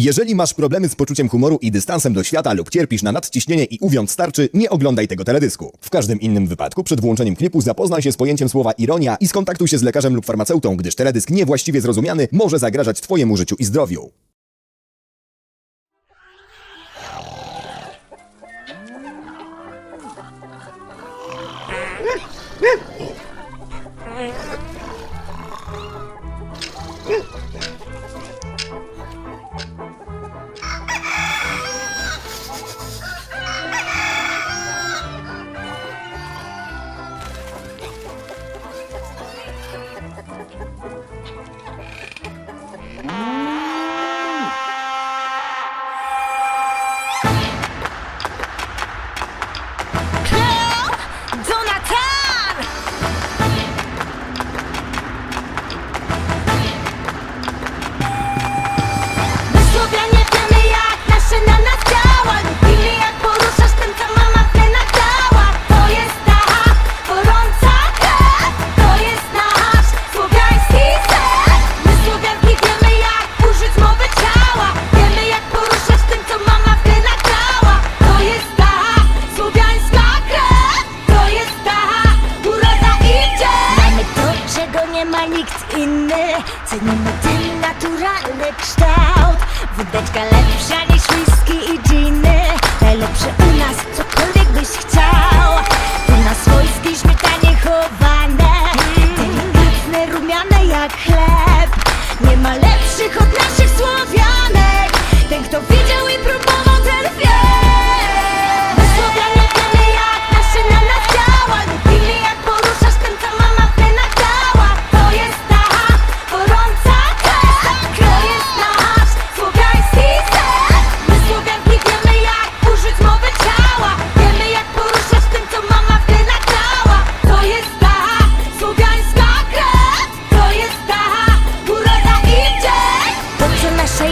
Jeżeli masz problemy z poczuciem humoru i dystansem do świata lub cierpisz na nadciśnienie i uwiąd starczy, nie oglądaj tego teledysku. W każdym innym wypadku przed włączeniem klipu zapoznaj się z pojęciem słowa ironia i skontaktuj się z lekarzem lub farmaceutą, gdyż teledysk niewłaściwie zrozumiany może zagrażać Twojemu życiu i zdrowiu. Ma nikt inny. Cenimy ten naturalny kształt. Wódeczka lepsza niż whisky i dżiny Najlepsze u nas, cokolwiek byś chciał. U nas swojskie śmietanie chowane. Delikatne, rumiane jak chleb. Nie ma lepszych od naszych Słowianek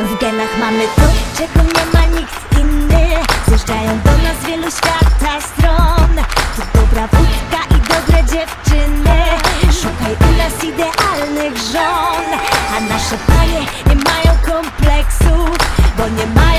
W genach mamy to, czego nie ma nikt inny. Zjeżdżają do nas wielu świata stron. To dobra wódka i dobre dziewczyny. Szukaj u nas idealnych żon. A nasze panie nie mają kompleksów Bo nie mają